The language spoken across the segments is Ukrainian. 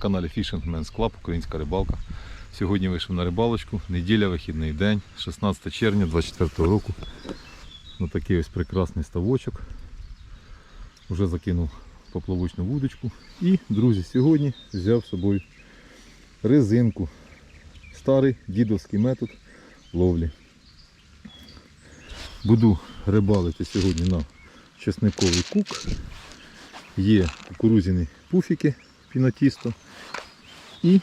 каналі Fishing Men's Club, Українська рибалка. Сьогодні вийшов на рибалочку. Неділя, вихідний день, 16 червня 24 року. На такий ось прекрасний ставочок. Вже закинув поплавочну вудочку. І, друзі, сьогодні взяв з собою резинку. Старий дідовський метод ловлі. Буду рибалити сьогодні на чесниковий кук. Є кукурузяні пуфіки пінотісто. І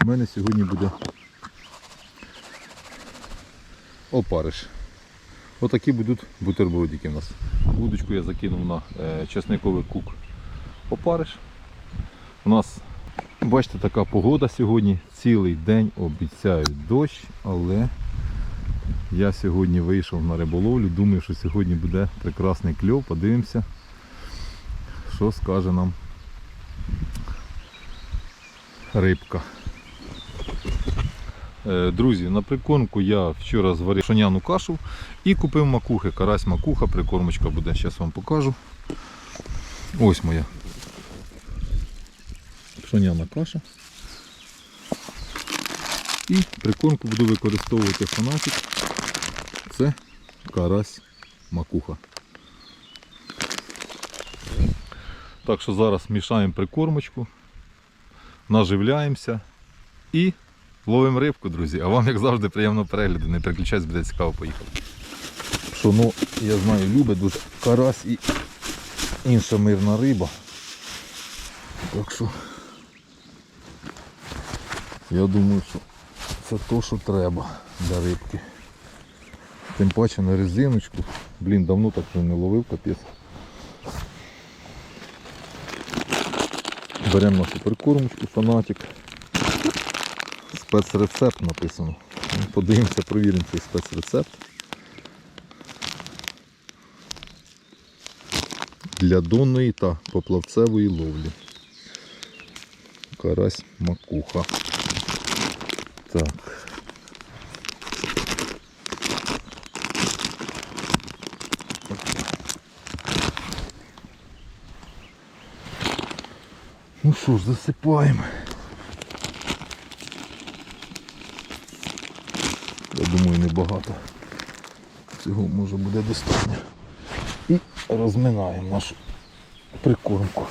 в мене сьогодні буде опариш. Отакі будуть бутербродики у нас. Вудочку я закинув на е, чесниковий кук опариш. У нас, бачите, така погода сьогодні. Цілий день обіцяють дощ, але я сьогодні вийшов на риболовлю. Думаю, що сьогодні буде прекрасний кльов. Подивимося, що скаже нам рибка. Е, Друзі, на прикормку я вчора зварив шоняну кашу і купив макухи. Карась макуха, прикормочка буде, зараз вам покажу. Ось моя пшоняна каша. І прикормку буду використовувати фанатик. Це карась макуха. Так що зараз мішаємо прикормочку, наживляємося і ловимо рибку, друзі. А вам, як завжди, приємного перегляду. Не переключайтесь, буде цікаво, поїхали. Пшоно, я знаю, любить дуже карась і інша мирна риба. Так що я думаю, що це то, що треба для рибки. Тим паче на резиночку. Блін, давно так вже не ловив капець. Беремо нашу прикормочку, фанатик. Спецрецепт написано. Ну, Подивимося, провіримо цей спецрецепт. Для донної та поплавцевої ловлі. Карась макуха. Так. Ну що ж, засипаємо. Я думаю, небагато. Цього може буде достатньо. І розминаємо нашу прикормку.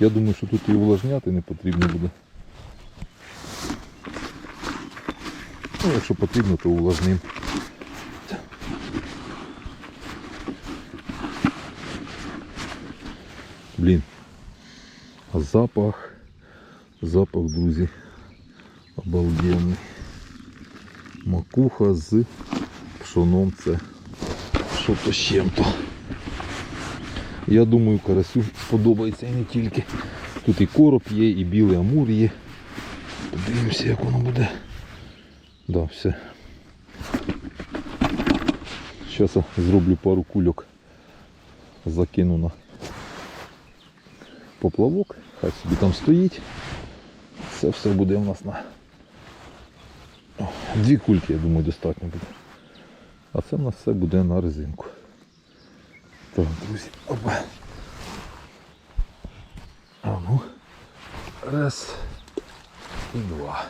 Я думаю, що тут і увлажняти не потрібно буде. Ну, якщо потрібно, то увлажним. Блін. А запах, запах, друзі, обалденний. Макуха з пшоном це що то з чим-то. Я думаю, карасю сподобається і не тільки. Тут і короб є, і білий амур є. Подивимося, як воно буде. Да, все. Зараз зроблю пару кульок. Закину на поплавок. Хай собі там стоїть. Це все буде у нас на дві кульки, я думаю, достатньо буде. А це в нас все буде на резинку. Так, друзі, опа. А ну. Раз і два.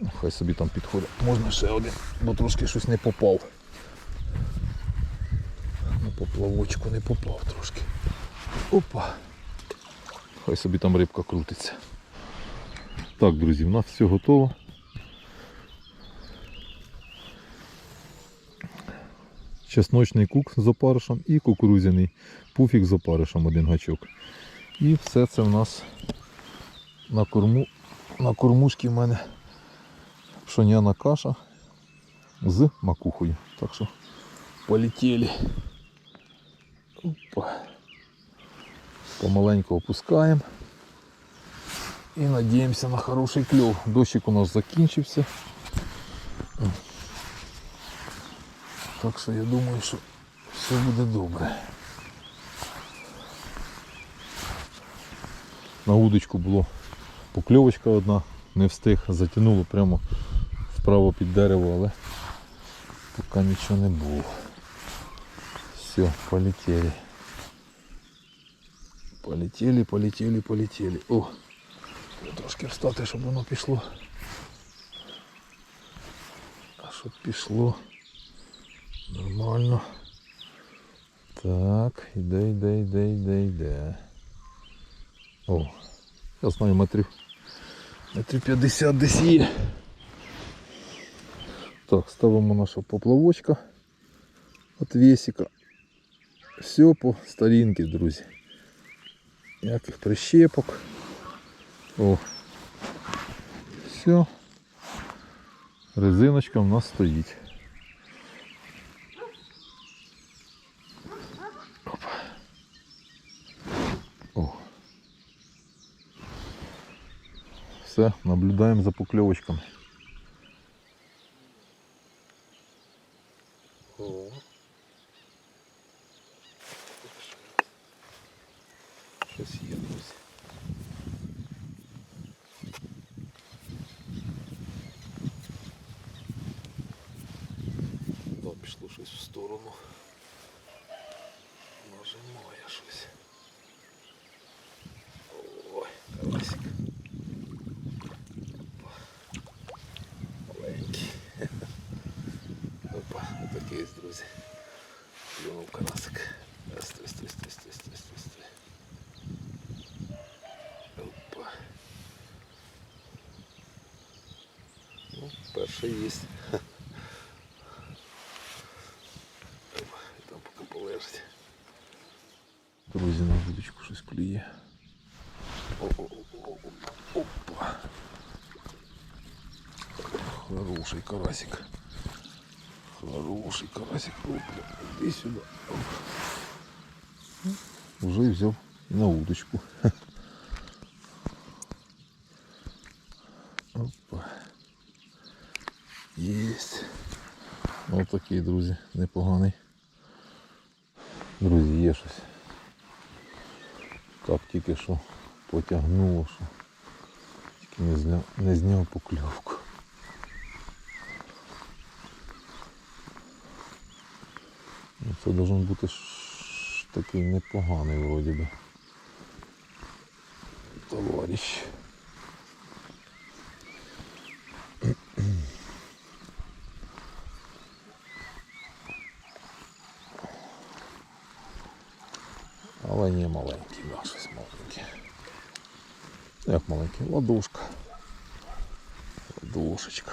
Ну, Хай собі там підходить. Можна ще один, бо трошки щось не попав. На поплавочку не попав трошки. Опа. Хай собі там рибка крутиться. Так, друзі, у нас все готово. Чесночний кук з опаришем і кукурузяний пуфік з опаришем один гачок. І все це в нас на корму на кормушці в мене пшоняна каша з макухою. Так що полетіли. Опа. Помаленьку опускаємо. І надіємося на хороший кльов. Дощик у нас закінчився. Так що я думаю, що все буде добре. На удочку було покльовочка одна, не встиг, затягнуло прямо вправо під дерево, але поки нічого не було. Все, полетели. Полетели, полетели, полетели. О! треба Трошки встати, щоб воно пішло. А щоб пішло. Нормально. Так, йде, йде, йде, йде, йде. О, я знаю метрів. Метрів 50 десь є. Так, ставимо нашого поплавочка от весика. Все по старинке, друзі. Ніяких прищепок. О. Все. Резиночка в нас стоїть. Опа. О. Все, наблюдаємо за покльовочками. пішло щось в сторону. Нажимає щось. Ой, карасик. Опа. Маленький. Опа, отакий ось, друзі. Клюнув карасик. Стой, стой, стой, стой, стой, стой, стой. Опа. Ну, перший є. О-о-о-о-о. Опа. Хороший карасик. Хороший карасик. Опа. Іди сюди. Уже і взяв на удочку. Опа. Єсть. Ось такий, друзі, непоганий. Друзі, є щось. Так тільки що потягнуло, що тільки не зняв, не зняв покльовку. Ну, Це должен бути ж такий непоганий вроді би. Товарищ. Але не маленький, да, щось маленьке. Як маленький? Ладошка. Ладошечка.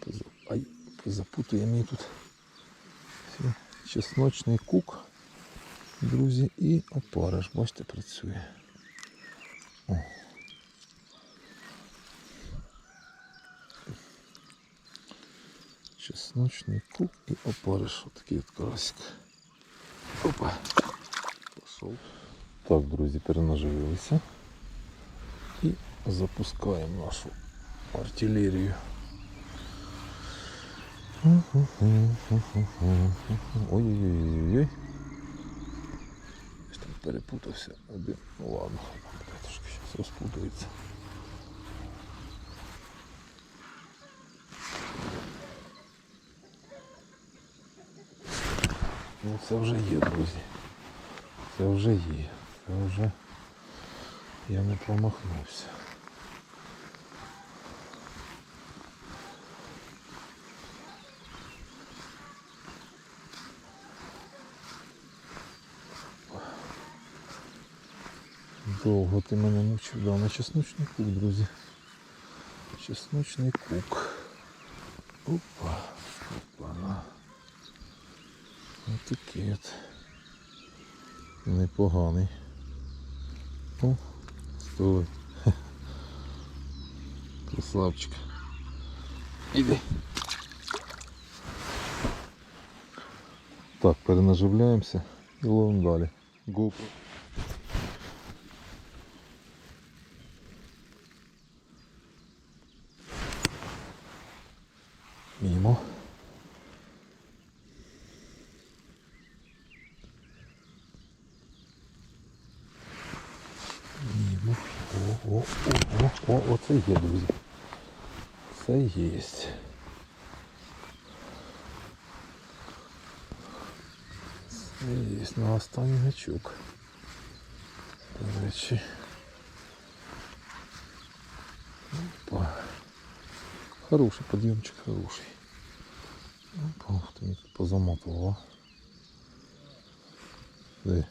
Поза- Ай, запутує мені тут. Все. Чесночний кук, друзі, і опариш, бачите, працює. О. Чесночний кук і опариш. Отакий от карасик. Опа. Пошов. Так, друзі, перенаживилися. І запускаємо нашу артилерію. Ой-ой-ой. Щось там перепутався один. Ну ладно, хай трошки зараз розпутається. Ну це вже є, друзі. Це вже є. Це вже я не промахнувся. Довго ти мене мучив, да, на чесночний кук, друзі. Чесночний кук. Опа, опа, такий от. Непоганий. О, стой. Красавчик. Іди. Так, перенаживляємося і ловимо далі. GoPro. О, о, о, о, о, оце є, друзі. Це є. Це є на останній гачок. До речі. Опа. Хороший подъемчик, хороший. Опа, ух ты, тут позаматывал, а. Диви,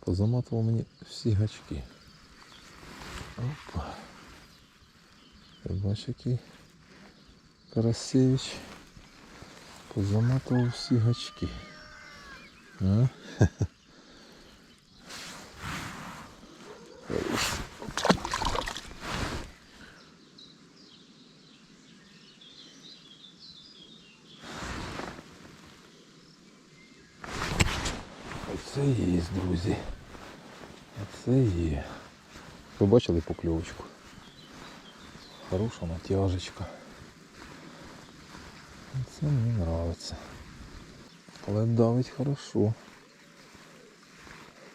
позаматував мені всі гачки. Опа. Ти бачиш, який Карасевич позаматував всі гачки. А? Оце є, друзі. Оце є. Ви бачили покльовочку? Хороша натяжечка. Це мені нравиться. Але давить хорошо.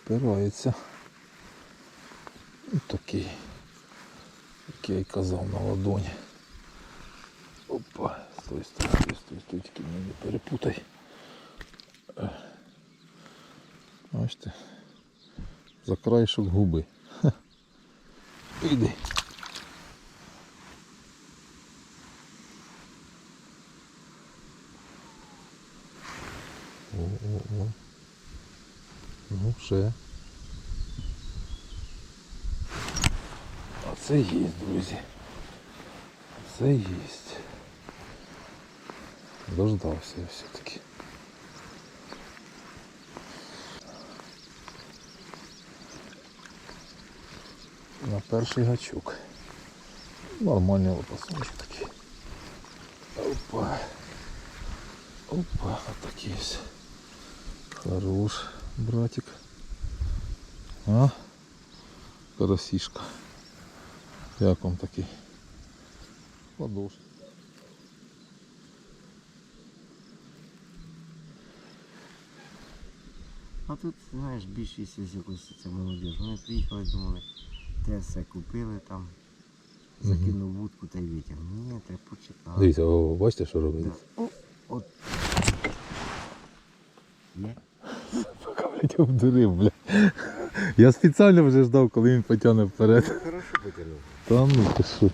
Впирається. Ну, такий. Як я й казав на ладоні. Опа, стой, стой, стой, стой, стой, тільки не перепутай. Бачите, за краєшок губи. Іди. О-о-о. Ну, ще. А це є, друзі. Це є. Дождався все-таки. На перший гачок. Нормальний лопасончик такий. Опа. Опа, отакий ось. Хорош, братик. А? Карасішка. Як вам такий? Ладош. А тут, знаєш, більшість із якось це молодіж. Вони приїхали, думали, те все купили там, закинув вудку та й витягнув. Ні, треба почекати. Дивіться, о, бачите, що робить? О, от. Є? Пока, блядь, обдурив, бля. Я спеціально вже ждав, коли він потягне вперед. Хорошо потягнув. Та ну ти що?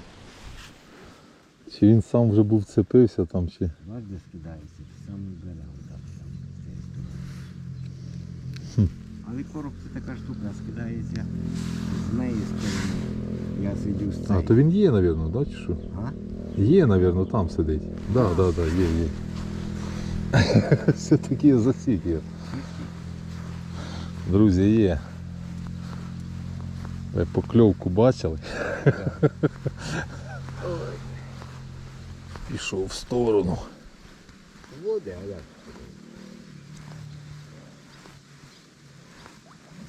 Чи він сам вже був цепився там, чи. Бач, де скидається, сам і бере Але короб це така штука, скидається з неї сторони. Я сидю з А, цієї. то він є, мабуть, да, чи що? А? Є, мабуть, там сидить. Да, да, да, є, є. Все-таки я засік його. Друзі, є. Ви покльовку бачили? Пішов в сторону. Води, а як?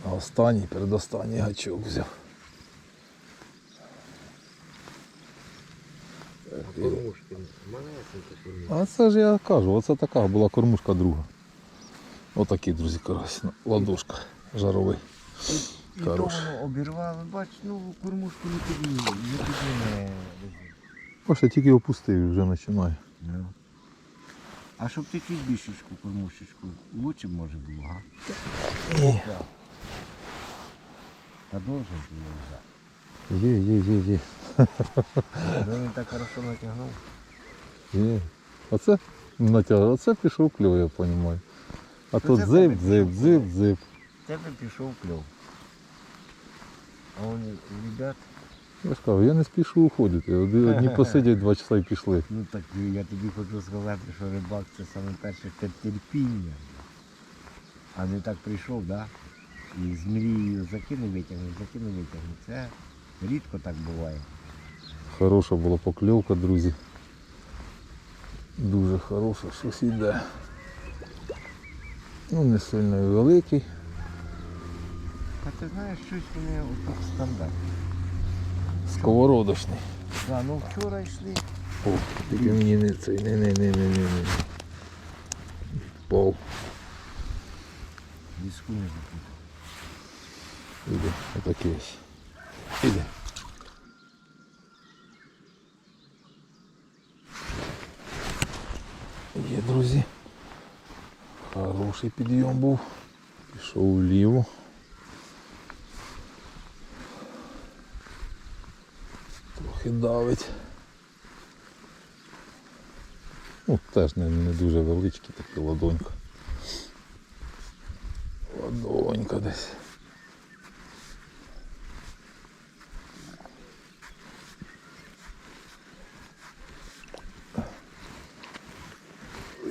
А останній, передостанній гачок взяв. А це ж я кажу, оце така була кормушка друга. Отакий, друзі, карась. Ладошка жаровий. І Хорош. то воно обірвало, бач, ну кормушку не підні, не підніме. Ось я тільки опустив і вже починаю. Ну. А щоб ти чуть більшечку кормушечку, лучше може було, га? Ні. Та должен було вже. Є, є, є, є. Він так хорошо натягнув. Є. Оце натягнув, оце пішов кльов, я розумію. А Ну, тут це зип, зип, зип, зип. Тебе пішов кльов. А вони, ребят, Я ж кажу, я не спішу уходити. Одні, посидять два часа і пішли. ну так я тобі хочу сказати, що рибак це саме перше це терпіння. А не так прийшов, да? І з мрією закинув витягнув, закинув витягнув. Це рідко так буває. Хороша була покльовка, друзі. Дуже хороша, щось іде. Ну, не сильно і великий. А ти знаєш, щось вони отут стандарт. Сковородочний. Да, ну вчора йшли. О, тільки мені не цей, не, не, не, не, не, не. Пол. Ліску не запутав. Іде, отакий ось. Іде. Є, друзі. Хороший підйом був. Пішов вліво. Трохи давить. Ну, теж не, не дуже величкий, такий ладонька. Ладонька десь.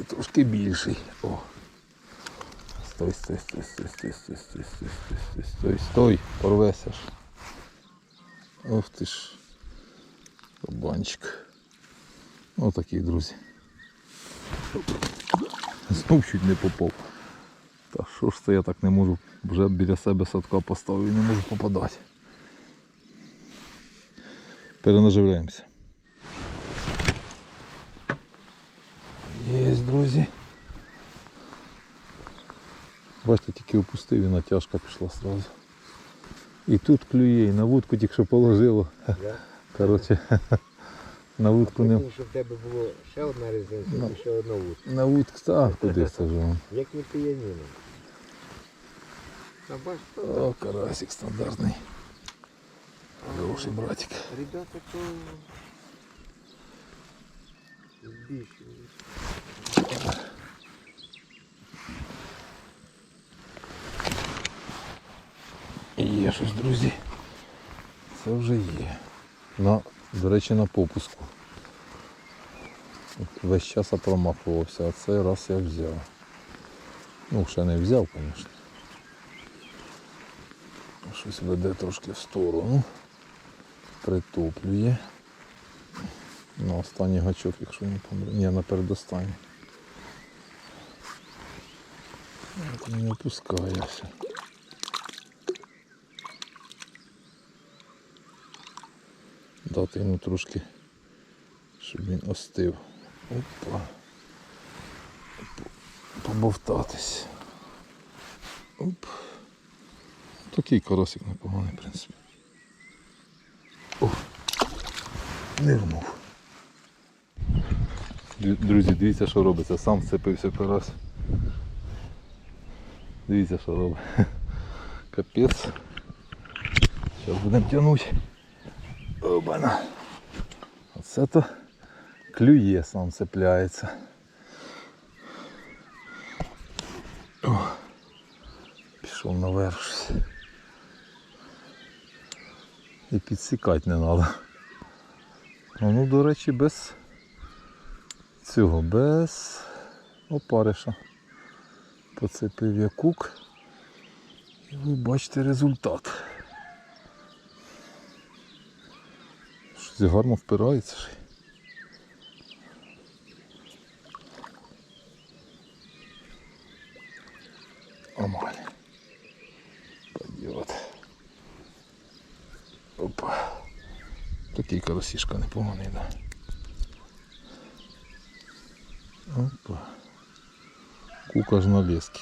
І трошки більший. О. Стой, стой, стой, стой, стой, стой, стой, стой, стой, стой, стой, стой, порвешся ж. Ох ти ж. Кабанчик. Ну такий, друзі. Знов чуть не попав. Та що ж це я так не можу вже біля себе садка поставив і не можу попадати. Перенаживляємося. Є, друзі. Бачите, тільки опустив і натяжка пішла сразу. І тут клює, і на вудку тільки що положило. Коротше, на вудку не. Щоб в тебе було ще одна різниця Ну. і ще одна вудка. На вудку, так, куди вам. Як не то О, карасик стандартний. Хороший братик. ребята то збільшують. Є щось, друзі. Це вже є. На, до речі, на попуску. Весь час промахувався, а цей раз я взяв. Ну, ще не взяв, звісно. Щось веде трошки в сторону. Притоплює. На останній гачок, якщо не помру. Ні, на передостанній. Не опускає Дати йому трошки, щоб він остив. Опа. Побовтатись. Оп. Такий карасик непоганий, в принципі. О, вмов. Друзі, дивіться, що робиться. Сам вцепився карась. Дивіться, що робить. Капець. Зараз будемо тягнути. Обана. Оце то клює сам цепляється. О, пішов наверх. І підсікати не треба. Ну, до речі, без цього, без опариша. Поцепив я кук. І ви бачите результат. Гарно впирається. Нормально. Пойдет. Опа. Такий карасішка непоганий, да. Опа. Кука ж на лески.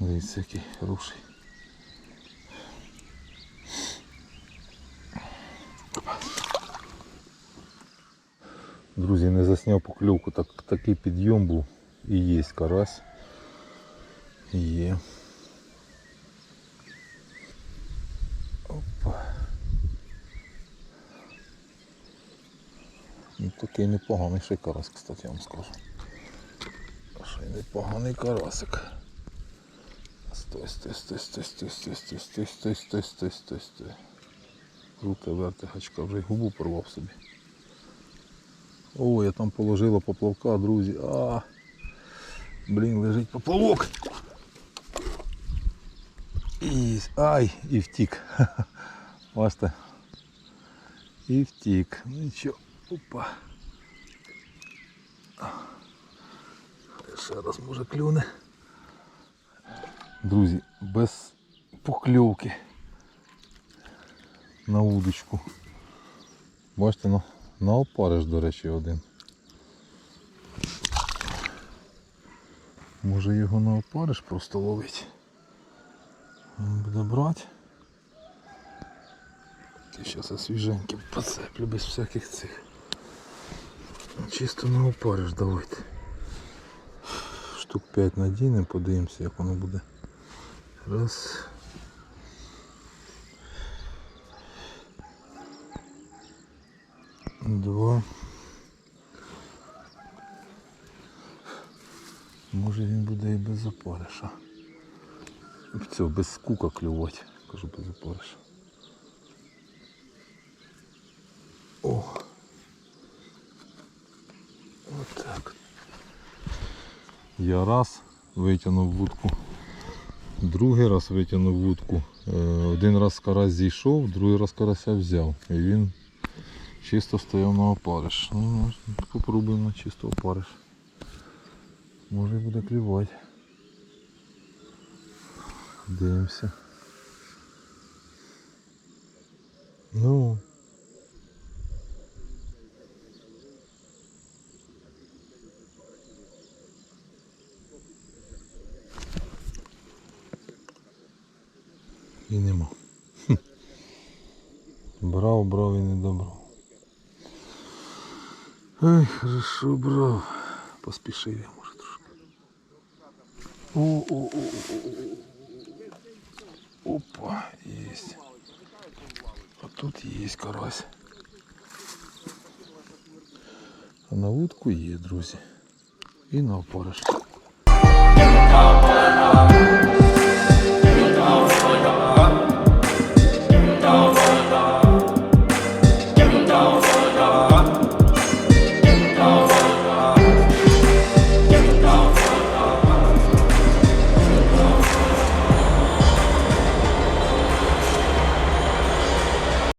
Дивіться, який хороший. Друзі, не засняв покльовку, так, такий підйом був і є карась. Є. Опа. Ну, такий непоганий ще карась, кстати, я вам скажу. Ще непоганий карасик. Стой, стой, стой, стой, стой, стой, стой, стой, стой, стой, стой, стой, стой. Руки верти гачка, вже й губу порвав собі. О, я там положила поплавка, друзі. А, блін, лежить поплавок. І, ай, і втік. Бачите. І втік. Ну нічого. Опа. Ще раз може клюне. Друзі, без покльовки на удочку. Бачите, на, На опариш, до речі, один. Може його на опариш просто ловить. Буде брати. І зараз я свіженьким поцеплю без всяких цих. Чисто на опариш давайте. Штук 5 надінемо, подивимося як воно буде Раз. Два. Може він буде і без опариша. Все, без скука клювати. Кажу без опариша. О! Отак. Я раз витягнув вудку. Другий раз витягнув вудку. Е, Один раз карась зійшов, другий раз карася взяв. І він чисто стояв на опариш. Ну, може, попробуємо на чисто опариш. Може буде клювати. Дивимося. Ну. І нема. Брав, брав і не добрав. Ой, хорошо брав. Поспішив я, може трошки. О, о, о, о, о, о. Опа, есть. А тут есть карась. А на вудку є, друзі. І на опариш.